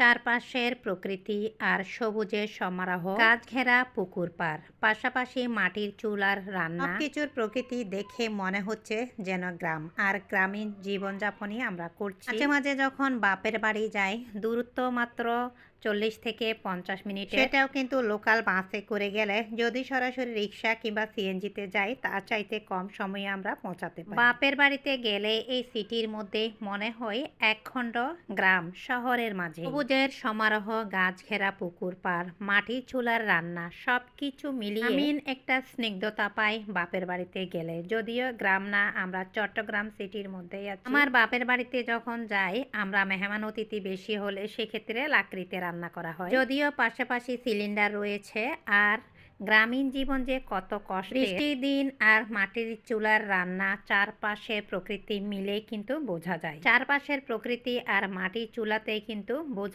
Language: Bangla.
চারপাশের প্রকৃতি আর সবুজের সমারোহ গাছ ঘেরা পুকুর পার, পাশাপাশি মাটির চুলার রান্না। কিছুর প্রকৃতি দেখে মনে হচ্ছে যেন গ্রাম, আর গ্রামীণ জীবনযাপনই আমরা করছি। মাঝে মাঝে যখন বাপের বাড়ি যাই, দূরত্ব মাত্র চল্লিশ থেকে পঞ্চাশ মিনিট। সেটাও কিন্তু লোকাল বাসে করে গেলে যদি সরাসরি রিক্সা কিংবা সিএনজিতে যাই তার চাইতে কম সময়ে আমরা পৌঁছাতে পারি। বাপের বাড়িতে গেলে এই সিটির মধ্যে মনে হয় একখণ্ড গ্রাম শহরের মাঝে। সবুজের সমারোহ গাছ ঘেরা পুকুর পার মাটি চুলার রান্না সব কিছু মিলিয়ে আমিন। একটা স্নিগ্ধতা পাই বাপের বাড়িতে গেলে। যদিও গ্রাম না আমরা চট্টগ্রাম সিটির মধ্যেই আছি। আমার বাপের বাড়িতে যখন যাই আমরা মেহমান অতিথি বেশি হলে সেক্ষেত্রে লাকড়িতে রান্না করা হয়। যদিও পাশাপাশি সিলিন্ডার রয়েছে আর গ্রামীণ জীবন যে কত কষ্ট বৃষ্টির দিন আর মাটির চুলার রান্না চারপাশের প্রকৃতি মিলে কিন্তু বোঝা যায়। চারপাশের প্রকৃতি আর মাটির চুলাতেই কিন্তু বোঝা